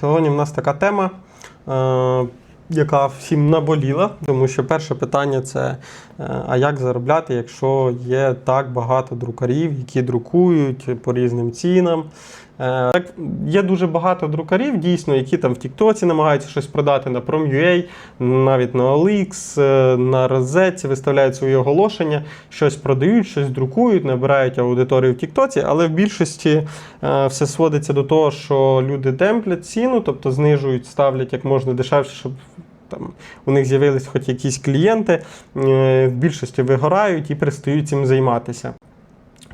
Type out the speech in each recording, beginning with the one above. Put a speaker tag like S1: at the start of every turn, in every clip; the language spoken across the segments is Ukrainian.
S1: Сьогодні в нас така тема, е, яка всім наболіла, тому що перше питання це: е, а як заробляти, якщо є так багато друкарів, які друкують по різним цінам. Е, Так, є дуже багато друкарів, дійсно, які там в Тіктоці намагаються щось продати на Prom.ua, навіть на OLX, е, на розетці виставляють свої оголошення, щось продають, щось друкують, набирають аудиторію в Тіктоці, але в більшості все сводиться до того, що люди демплять ціну, тобто знижують, ставлять як можна дешевше, щоб там у них з'явились хоч якісь клієнти, е, в більшості вигорають і перестають цим займатися.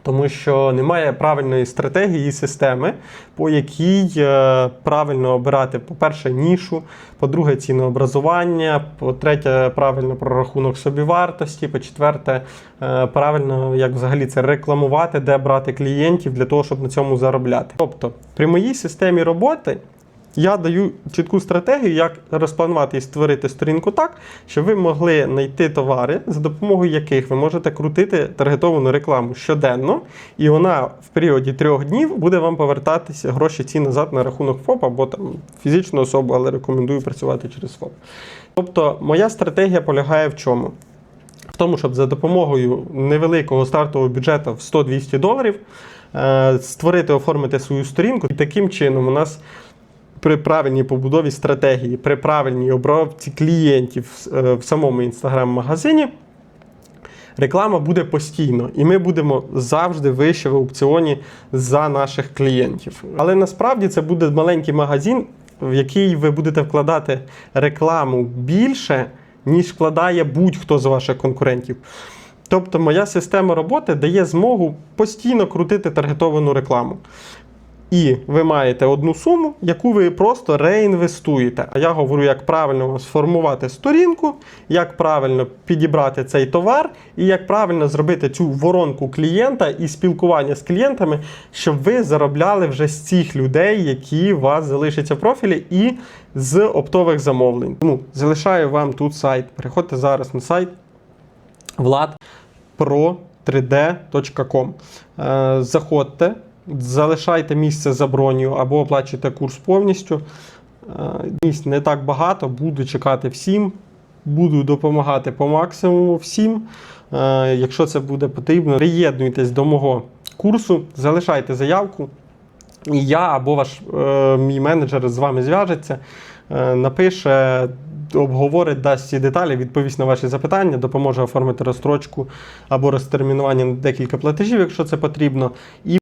S1: Тому що немає правильної стратегії і системи, по якій е, правильно обирати, по-перше, нішу, по-друге, цінообразування, по-третє, правильно прорахунок собівартості, по-четверте, е, правильно, як взагалі це рекламувати, де брати клієнтів для того, щоб на цьому заробляти. Тобто, при моїй системі роботи я даю чітку стратегію, як розпланувати і створити сторінку так, щоб ви могли знайти товари, за допомогою яких ви можете крутити таргетовану рекламу щоденно, і вона в періоді трьох днів буде вам повертатися гроші ці назад на рахунок ФОП або там фізичну особу, але рекомендую працювати через ФОП. Тобто, моя стратегія полягає в чому? В тому, щоб за допомогою невеликого стартового бюджету в 100-200 доларів е, створити, оформити свою сторінку. І таким чином у нас при правильній побудові стратегії, при правильній обробці клієнтів е, в самому інстаграм-магазині. Реклама буде постійно, і ми будемо завжди вище в аукціоні за наших клієнтів. Але насправді це буде маленький магазин, в який ви будете вкладати рекламу більше, ніж вкладає будь-хто з ваших конкурентів. Тобто, моя система роботи дає змогу постійно крутити таргетовану рекламу. І ви маєте одну суму, яку ви просто реінвестуєте. А я говорю, як правильно сформувати сторінку, як правильно підібрати цей товар, і як правильно зробити цю воронку клієнта і спілкування з клієнтами, щоб ви заробляли вже з цих людей, які у вас залишаться в профілі, і з оптових замовлень. Тому залишаю вам тут сайт. Переходьте зараз на сайт vladpro3d.com. Е, Заходьте. Залишайте місце за броню або оплачуйте курс повністю. Е, Місць не так багато, буду чекати всім, буду допомагати по максимуму всім. Е, Якщо це буде потрібно, приєднуйтесь до мого курсу, залишайте заявку. І я або ваш е, мій менеджер з вами зв'яжеться, напише, обговорить, дасть ці деталі, відповість на ваші запитання, допоможе оформити розстрочку або розтермінування на декілька платежів, якщо це потрібно. І